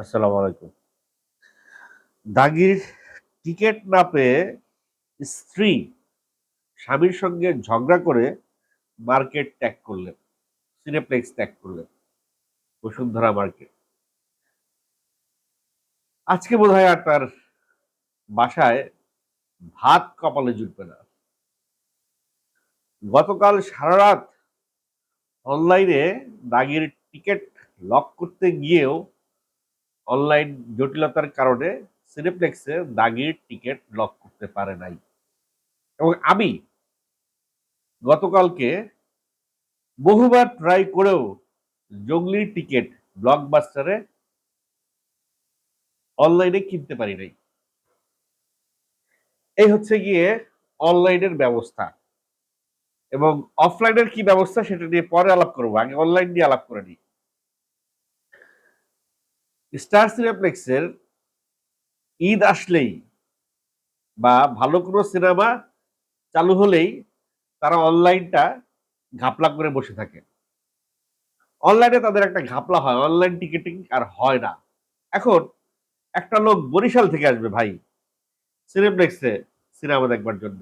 আসসালামু আলাইকুম। দাগির টিকিট না পেয়ে স্ত্রী স্বামীর সঙ্গে ঝগড়া করে মার্কেট ত্যাগ করলেন, সিনেপ্লেক্স ত্যাগ করলেন, বসুন্ধরা মার্কেট। আজকে বোধ হয় আর তার বাসায় ভাত কপালে জুটবে না। গতকাল সারা রাত অনলাইনে দাগির টিকিট লক করতে গিয়েও অনলাইন জটিলতার কারণে সিনেপ্লেক্সে দাগির টিকিট লক করতে পারে নাই। এবং আমি গতকালকে বহুবার ট্রাই করেও জঙ্গলির টিকিট ব্লকবাস্টারে অনলাইনে কিনতে পারি নাই। এই হচ্ছে গিয়ে অনলাইনের ব্যবস্থা। এবং অফলাইনের কি ব্যবস্থা সেটা নিয়ে পরে আলাপ করব। আগে অনলাইন নিয়ে আলাপ করে নিই। স্টার সিনেপ্লেক্সের ঈদ আসলেই বা ভালো কোনো সিনেমা চালু হলেই তারা অনলাইনটা ঘাপলা করে বসে থাকে। অনলাইনে তাদের একটা ঘাপলা হয়, অনলাইন টিকিটিং আর হয় না। এখন একটা লোক বরিশাল থেকে আসবে ভাই, সিনেপ্লেক্সে সিনেমা দেখবার জন্য।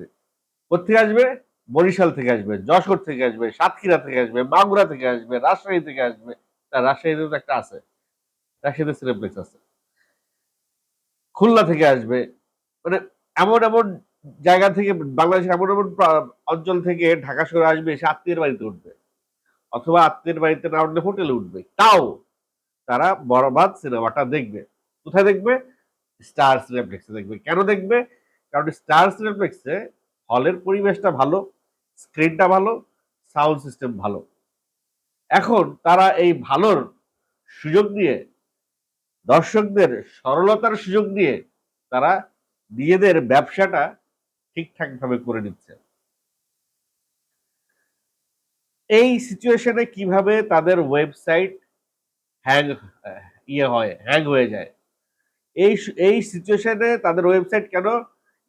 কোথেকে আসবে? বরিশাল থেকে আসবে, যশোর থেকে আসবে, সাতক্ষীরা থেকে আসবে মাগুরা থেকে আসবে, রাজশাহী থেকে আসবে। রাজশাহীতে তো একটা আছে। রাজশাহীতে সিনেপ্লেক্স আছে খুলনা থেকে আসবে মানে এমন এমন জায়গা থেকে, বাংলাদেশের এমন এমন অঞ্চল থেকে ঢাকা শহরে আসবে সে আত্মীয়ের বাড়িতে উঠবে। অথবা আত্মীয়ের বাড়িতে না উঠলে হোটেলে উঠবে। তাও তারা বরবাদ সিনেমাটা দেখবে। কোথায় দেখবে? স্টার সিনেপ্লেক্সে দেখবে। কেন দেখবে? কারণ স্টার সিনেপ্লেক্সে হলের পরিবেশটা ভালো, স্ক্রিনটা ভালো, সাউন্ড সিস্টেম ভালো। এখন তারা এই ভালোর সুযোগ নিয়ে দর্শকদের সরলতার সুযোগ নিয়ে তারা নিজেদের ব্যবসাটা ঠিকঠাক ভাবে করে নিচ্ছে। এই সিচুয়েশনে কীভাবে তাদের ওয়েবসাইট হ্যাং ইয়ে হয় হ্যাং হয়ে যায়? এই এই সিচুয়েশনে তাদের ওয়েবসাইট কেন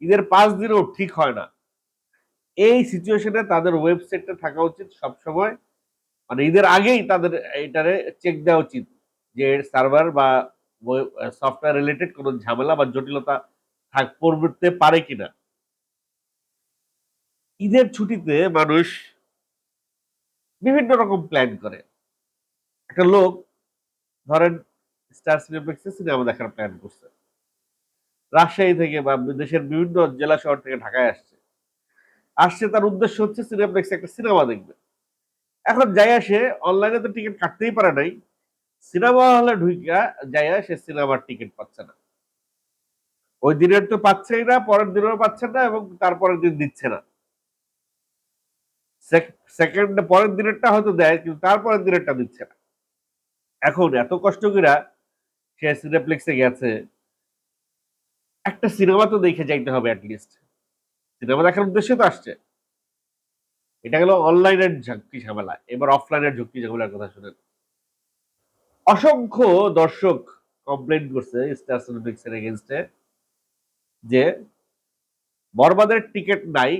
ঈদের পাঁচ দিনও ঠিক হয় না? এই সিচুয়েশনে তাদের ওয়েবসাইটটা থাকা উচিত সবসময়। মানে ঈদের আগেই তাদের এটারে চেক দেওয়া উচিত যে সার্ভার বা সফটওয়্যার রিলেটেড কোনো ঝামেলা বা জটিলতা থাক, পড়তে পারে কিনা? ঈদের ছুটিতে মানুষ বিভিন্ন রকম প্ল্যান করে। একটা লোক, ধরেন স্টার সিনেপ্লেক্সে সিনেমা দেখার প্ল্যান করছে। রাজশাহী থেকে বা দেশের বিভিন্ন জেলা শহর থেকে ঢাকায় আসছে। আসছে, তার উদ্দেশ্য হচ্ছে সিনেপ্লেক্সে একটা সিনেমা দেখবে। এখন যাই আসে অনলাইনে তো টিকিট কাটতেই পারে নাই। সিনেমা হলে ঢুইকা যাইয়া সে সিনেমার টিকিট পাচ্ছে না। ওই দিনের তো পাচ্ছেই না, পরের দিনেও পাচ্ছে না এবং তারপরের দিন দিচ্ছে না। সেকেন্ড, পরের দিনেরটা হয়তো দেয় কিন্তু তারপরের দিনেরটা দিচ্ছে না। এখন এত কষ্ট করে সে সিনেপ্লেক্সে গেছে, একটা সিনেমা তো দেখে যাইতে হবে অ্যাটলিস্ট সিনেমা দেখার উদ্দেশ্যে তো আসছে। এটা গেল অনলাইনের ঝক্কি ঝামেলা? এবার অফলাইনের ঝক্কি ঝামেলার কথা শুনেন। অসংখ্য দর্শক কমপ্লেন করছে স্টার সিনেপ্লেক্সের এগেনস্টে যে বরবাদের টিকিট নাই,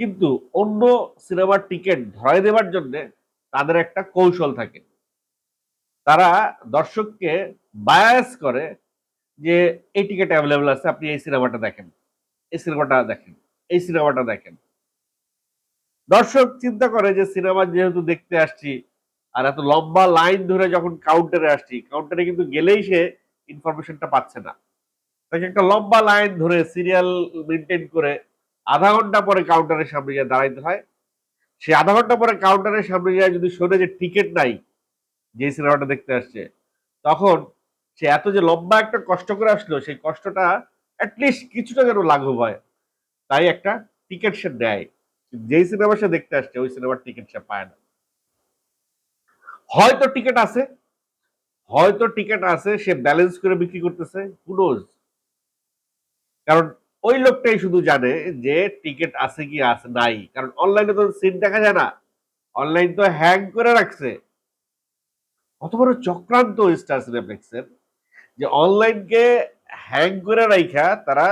কিন্তু অন্য সিনেমার টিকিট ধরাই দেওয়ার জন্য তাদের একটা কৌশল থাকে। তারা দর্শককে বায়াস করে যে এই টিকিট অ্যাভেলেবল আছে, আপনি এই সিনেমাটা দেখেন, এই সিনেমাটা দেখেন, এই সিনেমাটা দেখেন। দর্শক চিন্তা করে যে সিনেমা যেহেতু দেখতে আসছি আর এত লম্বা লাইন ধরে যখন কাউন্টারে আসছি কাউন্টারে কিন্তু গেলেই সে ইনফরমেশনটা পাচ্ছে না। তাকে একটা লম্বা লাইন ধরে সিরিয়াল মেনটেন করে আধা ঘণ্টা পরে কাউন্টারের সামনে গিয়ে দাঁড়াইতে হয়। সে আধা ঘণ্টা পরে কাউন্টারের সামনে গিয়ে যদি শোনে যে টিকিট নাই যে সিনেমাটা দেখতে আসছে, তখন সে এত যে লম্বা একটা কষ্ট করে আসলো, সেই কষ্টটা অ্যাটলিস্ট কিছুটা যেন লাঘব হয়। তাই একটা টিকিট সে দেয়। যেই সিনেমা সে দেখতে আসছে, ওই সিনেমার টিকিট সে পায় না। হয়তো টিকিট আছে, হয়তো টিকিট আছে, সে ব্যালেন্স করে বিক্রি করতেছে হুনোজ কারণ ওই লোকটাই শুধু জানে যে টিকিট আছে কি আছে নাই। কারণ অনলাইনে তো সিট দেখা যায় না। অনলাইন তো হ্যাং করে রাখছে। কত বড় চক্রান্ত স্টার সিনেপ্লেক্সের যে অনলাইনকে হ্যাং করে রাইখা তারা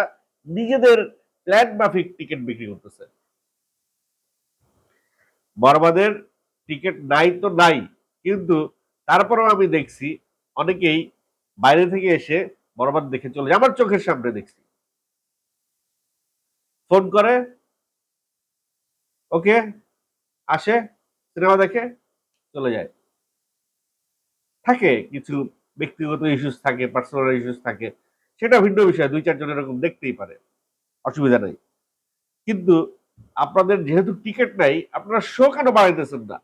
নিজেদের প্ল্যান মাফিক টিকিট বিক্রি করতেছে। বরবাদের টিকিট নাই তো নাই। কিন্তু তারপরেও আমি দেখছি অনেকেই বাইরে থেকে এসে বরবাদ দেখে চলে যায়। আমার চোখের সামনে দেখছি। ফোন করে, ওকে, আসে, সিনেমা দেখে চলে যায়। থাকে, কিছু ব্যক্তিগত ইস্যুস থাকে পার্সোনাল ইস্যুস থাকে, সেটা ভিন্ন বিষয়, দুই চারজন এরকম দেখতেই পারে, অসুবিধা নেই। কিন্তু আপনাদের যেহেতু টিকিট নাই, আপনারা শো কেন বাড়াইতেছেন না?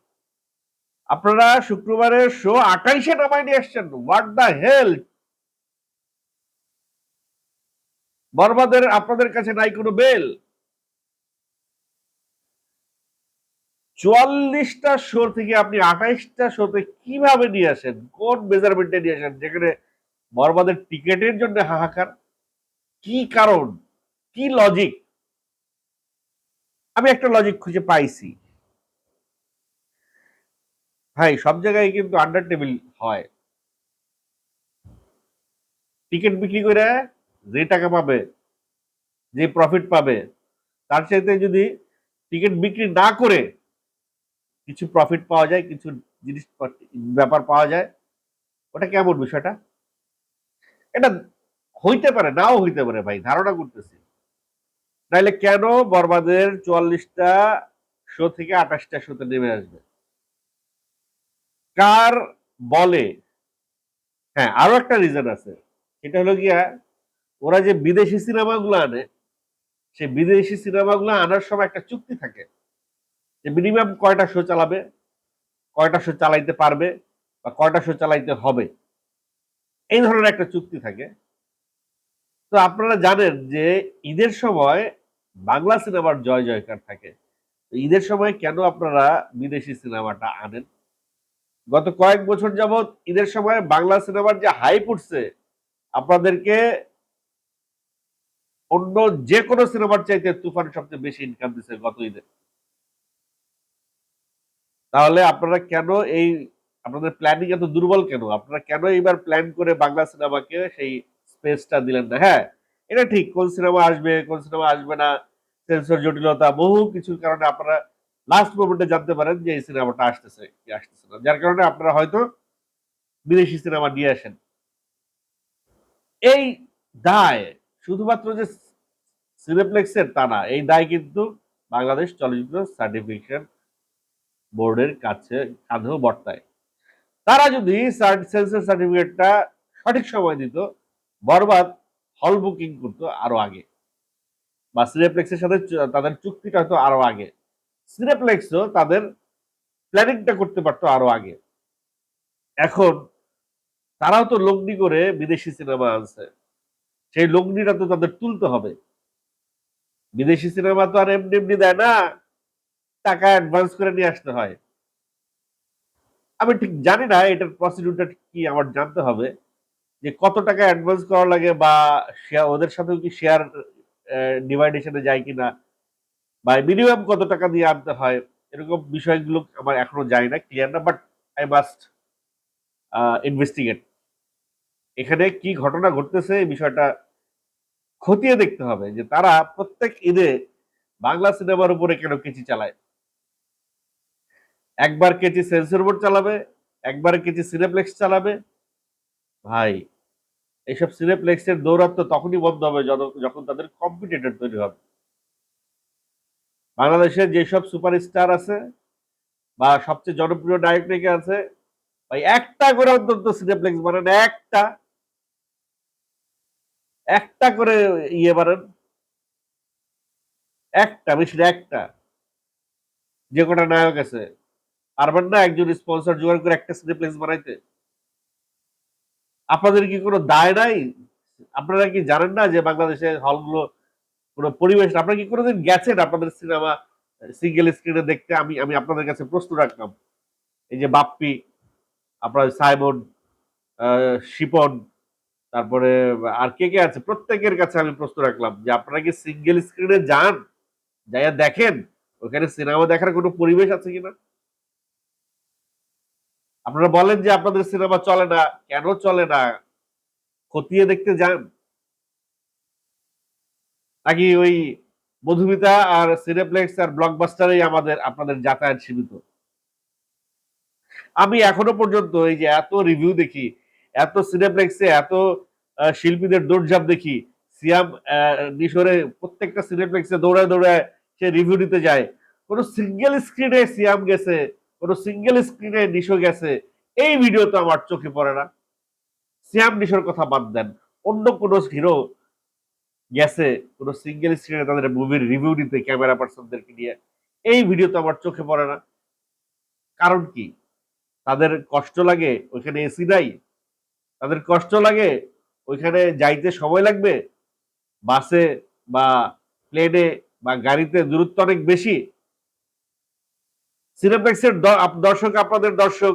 আপনারা শুক্রবারের শো আঠাইশে নামায় নিয়ে আসছেন। হোয়াট দ্য হেল বরবাদের আপনাদের কাছে নাই কোনো বেল চুয়াল্লিশটা শো থেকে আপনি আঠাইশটা শোতে কীভাবে নিয়ে আসেন? কোন মেজারমেন্টে নিয়ে আসেন? যেখানে বরবাদের টিকেটের জন্য হাহাকার? কি কারণ? কি লজিক আমি একটা লজিক খুঁজে পাইছি। ভাই, সব জায়গায় কিন্তু আন্ডার টেবিল হয়। টিকিট বিক্রি করে যে টাকা পাবে, যে প্রফিট পাবে, তার চাইতে যদি টিকিট বিক্রি না করে কিছু প্রফিট পাওয়া যায়, কিছু জিনিস ব্যাপার পাওয়া যায়, ওটা কেমন বিষয়টা? এটা হইতে পারে, নাও হইতে পারে ভাই, ধারণা করতেছি। নাইলে কেন বরবাদের চুয়াল্লিশটা শো থেকে আঠাশটা শোতে নেমে আসবে? কার বলে? হ্যাঁ আরও একটা রিজন আছে। সেটা হলো গিয়া, ওরা যে বিদেশি সিনেমাগুলো আনে সে বিদেশি সিনেমাগুলো আনার সময় একটা চুক্তি থাকে যে মিনিমাম কয়টা শো চালাবে, কয়টা শো চালাইতে পারবে বা কয়টা শো চালাইতে হবে। এই ধরনের একটা চুক্তি থাকে। তো আপনারা জানেন যে ঈদের সময় বাংলা সিনেমার জয় জয়কার থাকে ঈদের সময় কেন আপনারা বিদেশি সিনেমাটা আনেন? গত কয়েক বছর যাবৎ ঈদের সময় বাংলা সিনেমার যে হাইপ উঠছে, আপনাদেরকে অন্য যে কোনো সিনেমার চাইতে তুফান সবচেয়ে বেশি ইনকাম দিচ্ছে গত ঈদে। তাহলে আপনারা কেন এই, আপনাদের প্ল্যানিং এত দুর্বল কেন? আপনারা কেন এইবার প্ল্যান করে বাংলা সিনেমাকে সেই স্পেসটা দিলেন না? হ্যাঁ এটা ঠিক, কোন সিনেমা আসবে, কোন সিনেমা আসবে না সেন্সর জটিলতা বহু কিছুর কারণে আপনারা লাস্ট মোমেন্টে জানতে পারেন যে এই সিনেমাটা আসতেছে কি আসতেছে না। যার কারণে আপনারা হয়তো বিদেশি সিনেমা নিয়ে আসেন। এই দায় শুধুমাত্র যে সিনেপ্লেক্সের তা না, এই দায় কিন্তু বাংলাদেশ চলচ্চিত্র সার্টিফিকেশন বোর্ডের কাছে কাঁধেও বর্তায়। তারা যদি সেন্সর সার্টিফিকেটটা সঠিক সময় দিত, বরবাদ হল বুকিং করতো আরও আগে। বা সিনেপ্লেক্সের সাথে তাদের চুক্তিটা হয়তো আরও আগে। সিনেপ্লেক্সও তাদের প্ল্যানিংটা করতে পারতো আরও আগে। এখন তারাও তো লগ্নি করে বিদেশি সিনেমা আনছে। সেই লগ্নিটা তো তাদের তুলতে হবে। বিদেশি সিনেমা তো আর এমনি এমনি দেয় না, টাকা অ্যাডভান্স করে নিয়ে আসতে হয়। আমি ঠিক জানি না এটার প্রসিডিউরটা কি, আমার জানতে হবে যে কত টাকা অ্যাডভান্স করা লাগে বা ওদের সাথেও কি শেয়ার ডিভাইডেশনে যায় কিনা। বা মিনিমাম কত টাকা দিয়ে আনতে হয়, এরকম বিষয়গুলো আমার এখনও জানি না ক্লিয়ার না বাট আই মাস্ট ইনভেস্টিগেট এখানে কি ঘটনা ঘটতেছে এই বিষয়টা খতিয়ে দেখতে হবে যে তারা প্রত্যেক ঈদে বাংলা সিনেমার উপরে কেন কেচি চালায়? একবার কেচি সেন্সর বোর্ড চালাবে, একবার কেচি সিনেপ্লেক্স চালাবে। ভাই, এইসব সিনেপ্লেক্সের দৌরাত্ম তখনই বন্ধ হবে যখন তাদের কম্পিটিটর তৈরি হবে। বাংলাদেশে যেসব সুপারস্টার আছে বা সবচেয়ে জনপ্রিয় নায়ক নায়িকা আছে, ভাই, একটা করে অন্তত সিনেপ্লেক্স বানান, একটা। একটা করে ইয়ে বানান। একটা বেশি একটা। যে কটা নায়ক আছে। পারবেন না একজন স্পন্সর জোগাড় করে একটা সিনেপ্লেক্স বানাইতে। আপনাদের কি কোনো দায় নাই? আপনারা কি জানেন না যে বাংলাদেশের হলগুলো কোনো পরিবেশ। আপনারা কি কোনোদিন গেছেন আপনাদের সিনেমা সিঙ্গেল স্ক্রিনে দেখতে? আমি আমি আপনাদের কাছে প্রশ্ন রাখলাম। এই যে বাপ্পি, আপনার সাইমন শিপন, তারপরে আর কে কে আছে? প্রত্যেকের কাছে আমি প্রশ্ন রাখলাম যে আপনারা কি সিঙ্গেল স্ক্রিনে যান? যাইয়া দেখেন? ওখানে সিনেমা দেখার কোনো পরিবেশ আছে কিনা? আপনারা বলেন যে আপনাদের সিনেমা চলে না। কেন চলে না? খতিয়ে দেখতে যান। নাকি ওই মধুমিতা আর সিনেপ্লেক্স আর ব্লকবাস্টারেই আমাদের, আপনাদের যাতায়াত সীমিত? আমি এখনও পর্যন্ত এই যে এত রিভিউ দেখি, এত সিনেপ্লেক্সে এত শিল্পীদের দৌড়ঝাঁপ দেখি, সিয়াম নিশোরে প্রত্যেকটা সিনেপ্লেক্সে দৌড়ায় দৌড়ায় সে রিভিউ দিতে যায়। কোনো সিঙ্গেল স্ক্রিনে সিয়াম গেছে, কোনো সিঙ্গেল স্ক্রিনে নিশো গেছে, এই ভিডিও তো আমার চোখে পড়ে না। সিয়াম নিশোর কথা বাদ দেন। অন্য কোনো হিরো গেছে কোনো সিঙ্গেল স্ক্রিনে তাদের মুভির রিভিউ দিতে ক্যামেরা পার্সনদেরকে নিয়ে। এই ভিডিও তো আমার চোখে পড়ে না। কারণ কি? তাদের কষ্ট লাগে, ওইখানে এসি নাই। তাদের কষ্ট লাগে, ওইখানে যাইতে সময় লাগবে। বাসে বা প্লেনে বা গাড়িতে দূরত্ব অনেক বেশি। সিনেপ্লেক্সের দর্শক আপনাদের দর্শক,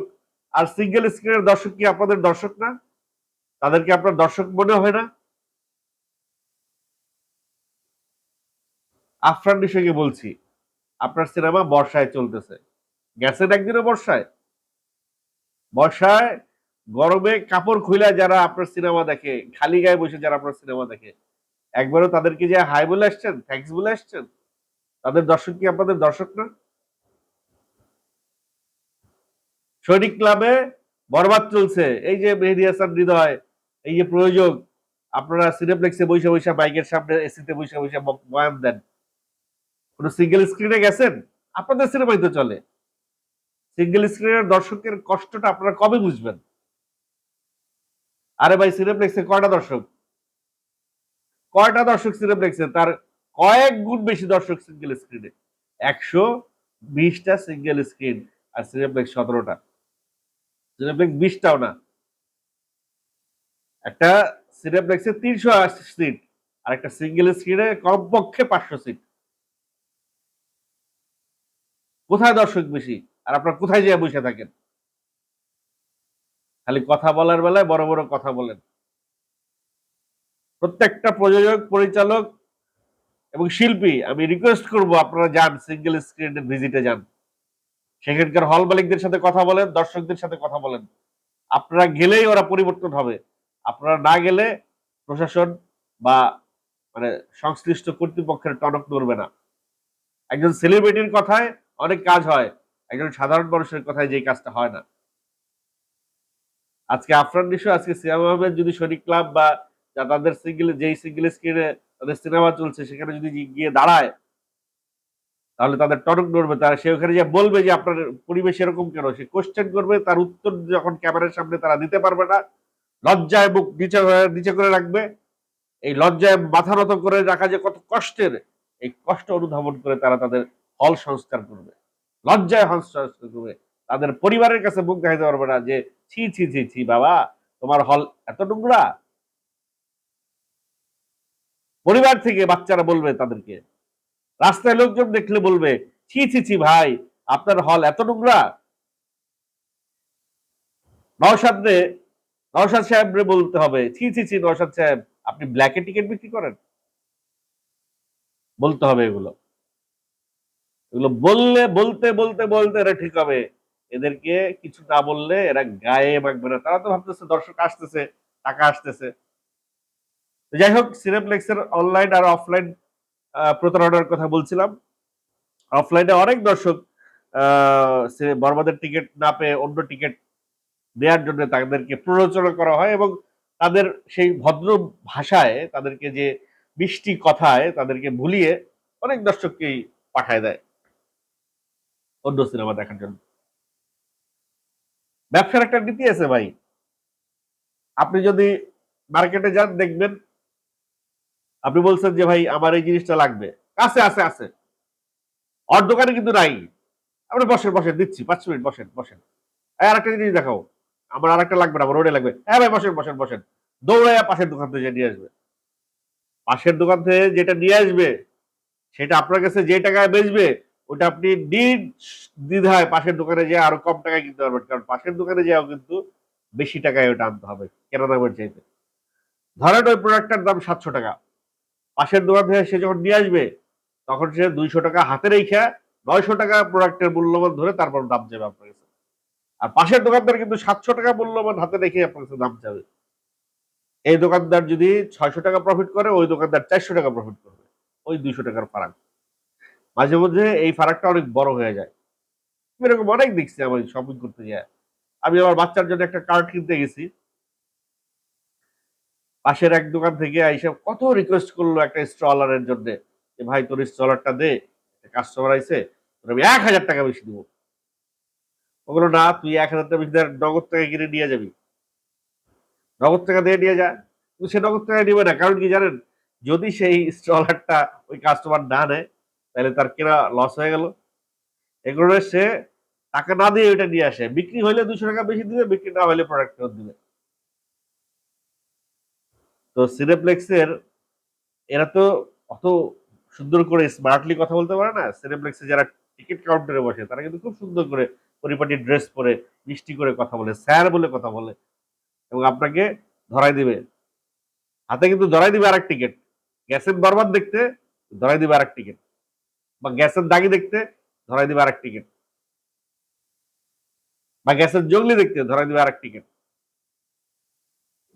আর সিঙ্গেল স্ক্রিনের দর্শক কি আপনাদের দর্শক না? তাদেরকে আপনার দর্শক মনে হয় না? আফরান বিষয়কে বলছি, আপনার সিনেমা বর্ষায় চলতেছে। গেছেন একদিনও বর্ষায়? বর্ষায় গরমে কাপড় খুলে যারা আপনার সিনেমা দেখে, খালি গায়ে বসে যারা আপনার সিনেমা দেখে, একবারও তাদেরকে যে হাই বলে আসছেন থ্যাঙ্কস বলে আসছেন? তাদের দর্শক কি আপনাদের দর্শক না? সৈনিক ক্লাবে বরবাদ চলছে। এই যে মেহেদি হাসান হৃদয়, এই যে প্রয়োজক, আপনারা সিনেপ্লেক্সে বৈশা বৈশা বাইকের সামনে এসিতে বৈশা বৈশা বয়ান দেন। কোন সিঙ্গেল স্ক্রিনে গেছেন? আপনাদের সিনেমাই তো চলে। সিঙ্গেল স্ক্রিনের দর্শকের কষ্টটা আপনারা কবে বুঝবেন? আরে ভাই সিনেপ্লেক্সে কয়টা দর্শক? কয়টা দর্শক সিনেপ্লেক্সে তার কয়েক গুণ বেশি দর্শক সিঙ্গেল স্ক্রিনে একশো বিশটা সিঙ্গেল স্ক্রিন আর সিনেপ্লেক্স সতেরোটা। সিনেপ্লেক্স বিশটাও না। একটা সিনেপ্লেক্সে তিনশো আশি সিট আর একটা সিঙ্গেল স্ক্রিনে কমপক্ষে পাঁচশো সিট কোথায় দর্শক বেশি? আর আপনার কোথায় যেয়ে বসে থাকেন? খালি কথা বলার বেলায় বড় বড় কথা বলেন। প্রত্যেকটা প্রযোজক, পরিচালক এবং শিল্পী, আমি রিকোয়েস্ট করব আপনারা যান সিঙ্গেল স্ক্রিন ভিজিটে যান। সেখানকার হল মালিকদের সাথে কথা বলেন, দর্শকদের সাথে কথা বলেন। আপনারা গেলেই ওরা পরিবর্তন হবে। আপনারা না গেলে প্রশাসন বা মানে সংশ্লিষ্ট কর্তৃপক্ষের টনক নড়বে না। একজন সেলিব্রিটির কথায় অনেক কাজ হয়। একজন সাধারণ মানুষের কথায় যে কাজটা হয় না। আজকে আফরান নিশো, আজকে সিয়াম আহমেদ যদি শরিক ক্লাব বা তাদের সিঙ্গেল যেই সিঙ্গেল স্ক্রিনে তাদের সিনেমা চলছে, সেখানে যদি গিয়ে দাঁড়ায়, তাহলে তাদের টনক নড়বে। তারা সে ওখানে যে বলবে যে, আপনার পরিবেশ এরকম কেন? সে কোশ্চেন করবে, তার উত্তর যখন ক্যামেরার সামনে তারা দিতে পারবে না, লজ্জায় বুক নিচে নিচে করে রাখবে। এই লজ্জায় মাথা নত করে রাখা যে কত কষ্টের, এই কষ্ট অনুধাবন করে তারা তাদের হল সংস্কার করবে, লজ্জায় হল সংস্কার করবে। তাদের পরিবারের কাছে মুখ দেখাতে পারবে না যে, ছি ছি ছি ছি, বাবা, তোমার হল এত নোংরা। পরিবার থেকে বাচ্চারা বলবে তাদেরকে। রাস্তায় লোকজন দেখলে বলবে, ছি ছি ছি, ভাই, আপনার হল এত নোংরা। নওশাদে নওশাদ সাহেবরে বলতে হবে, ছি ছি ছি, নওশাদ সাহেব, আপনি ব্ল্যাকে টিকিট বিক্রি করেন? বলতে হবে এগুলো। এগুলো বললে, বলতে বলতে বলতে এরা ঠিক হবে। এদেরকে কিছু না বললে এরা গায়ে মাখবে না। তারা তো ভাবতেছে, দর্শক আসতেছে, টাকা আসতেছে। যাই হোক সিনেপ্লেক্সের অনলাইন আর অফলাইন প্রতারণার কথা বলছিলাম। অফলাইনে অনেক দর্শক সে- টিকিট না পেয়ে অন্য টিকিট দেওয়ার জন্য তাদেরকে প্ররোচনা করা হয় এবং তাদের সেই ভদ্র ভাষায়, তাদেরকে যে মিষ্টি কথায় তাদেরকে ভুলিয়ে অনেক দর্শককেই পাঠায় দেয়। অন্য সিনেমা দেখার জন্য। ব্যবসার একটা নীতি আছে ভাই। আপনি যদি মার্কেটে যান, দেখবেন আপনি বলছেন যে, ভাই, আমার এই জিনিসটা লাগবে। আছে আছে আছে। অর দোকানে কিন্তু নাই। আপনি বসেন বসেন, দিচ্ছি। পাঁচ মিনিট, বসেন বসেন। আর একটা জিনিস দেখাও। আমার আরেকটা লাগবে না, আমার রোডে লাগবে। হ্যাঁ ভাই, বসেন বসেন বসেন। দৌড়াইয়া পাশের দোকান থেকে নিয়ে আসবে। পাশের দোকান থেকে যেটা নিয়ে আসবে, সেটা আপনার কাছে যে টাকায় বেচবে ওটা আপনি দ্বিধায় পাশের দোকানে যেয়ে আরও কম টাকায় কিনতে পারবেন। কারণ পাশের দোকানে যেও কিন্তু বেশি টাকায় ওটা আনতে হবে, কেনা দামের চাইতে। ধরেন ওই প্রোডাক্টটার দাম সাতশো টাকা। পাশের দোকান থেকে সে যখন নিয়ে আসবে, তখন সে দুইশো টাকা হাতে রেখে নয়শো টাকা প্রোডাক্টের মূল্যবান ধরে তারপর দাম যাবে আপনার কাছে। আর পাশের দোকানদার কিন্তু সাতশো টাকা মূল্যবান হাতে রেখে আপনার কাছে দাম যাবে। এই দোকানদার যদি ছয়শো টাকা প্রফিট করে, ওই দোকানদার চারশো টাকা প্রফিট করবে। ওই দুইশো টাকার ফারাক। মাঝে মধ্যে এই ফারাকটা অনেক বড় হয়ে যায়। আমি এরকম অনেক দেখছি আমার শপিং করতে যায় আমি আমার বাচ্চার জন্য একটা কার্ড কিনতে গেছি। পাশের এক দোকান থেকে এইসব কত রিকোয়েস্ট করল একটা স্ট্রলারের জন্য যে, ভাই, তোর স্ট্রলারটা দে কাস্টমার তোর আমি এক হাজার টাকা বেশি দিব। ওগুলো না, তুই এক হাজার টাকা বেশি নগদ টাকা কিনে নিয়ে যাবি। নগদ টাকা দিয়ে নিয়ে যা কিন্তু সে নগদ টাকা নিবে না, কারণ কি জানেন? যদি সেই স্ট্রলারটা ওই কাস্টমার না নেয় তাহলে তার কেনা লস হয়ে গেল। এগুলো সে টাকা না দিয়ে ওইটা নিয়ে আসে। বিক্রি হইলে দুশো টাকা বেশি দিবে, বিক্রি না হলে প্রোডাক্ট ফেরত দিবে। তো সিনেপ্লেক্সের এরা তো অত সুন্দর করে স্মার্টলি কথা বলতে পারে না। সিনেপ্লেক্সে যারা টিকিট কাউন্টারে বসে, তারা কিন্তু খুব সুন্দর করে পরিপাটি ড্রেস পরে, মিষ্টি করে কথা বলে, স্যার বলে কথা বলে। এবং আপনাকে ধরাই দিবে। হাতে কিন্তু ধরাই দিবে আরেক টিকিট গ্যাসের বরবাদ দেখতে ধরাই দিবে আরেক টিকিট বা গ্যাসের দাগি দেখতে ধরাই দিবে আরেক টিকিট। বা গ্যাসের জঙ্গলি দেখতে ধরাই দিবে আরেক টিকিট।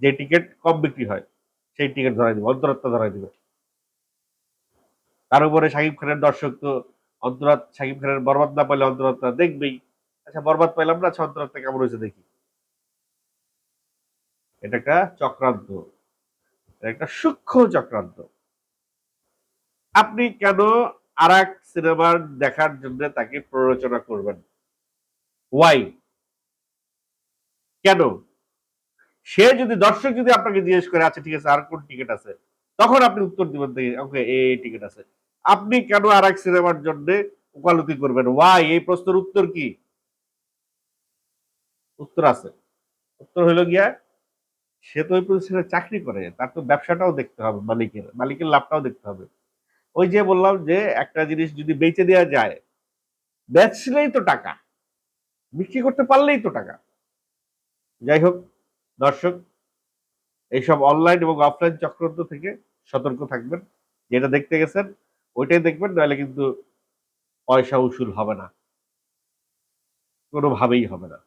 যে টিকিট কম বিক্রি হয়, সেই টিকিট ধরাই দিবে, অন্তরাত্মা ধরাই দিবে। তার উপরে শাকিব খানের দর্শক তো অন্তরাত শাকিব খানের বরবাদ না পাইলে অন্তরাত্মা দেখবেই। আচ্ছা বরবাদ পাইলাম না আচ্ছা অন্তরাত্মা কেমন হয়েছে দেখি। এটা একটা চক্রান্ত। একটা সূক্ষ্ম চক্রান্ত। আপনি কেন আর এক সিনেমার দেখার জন্য তাকে প্ররোচনা করবেন। ওয়াই কেন? সে যদি, দর্শক যদি আপনাকে জিজ্ঞেস করে আচ্ছা ঠিক আছে, আর কোন টিকিট আছে? তখন আপনি উত্তর দিবেন ওকে এই টিকিট আছে। আপনি কেন আর এক সিনেমার জন্য ওকালতি করবেন? ওয়াই এই প্রশ্নের উত্তর কি? উত্তর আছে। উত্তর হইল গিয়া, সে তো ওই প্রতিষ্ঠানে চাকরি করে, তার তো ব্যবসাটাও দেখতে হবে, মালিকের মালিকের লাভটাও দেখতে হবে। ওই যে বললাম যে একটা জিনিস যদি বেচে দেওয়া যায়, বেচলেই তো টাকা, বিক্রি করতে পারলেই তো টাকা। যাই হোক, দর্শক, এইসব অনলাইন এবং অফলাইন চক্রান্ত থেকে সতর্ক থাকবেন। যেটা দেখতে গেছেন, ওইটাই দেখবেন, নাহলে কিন্তু পয়সা উসুল হবে না। কোনোভাবেই হবে না।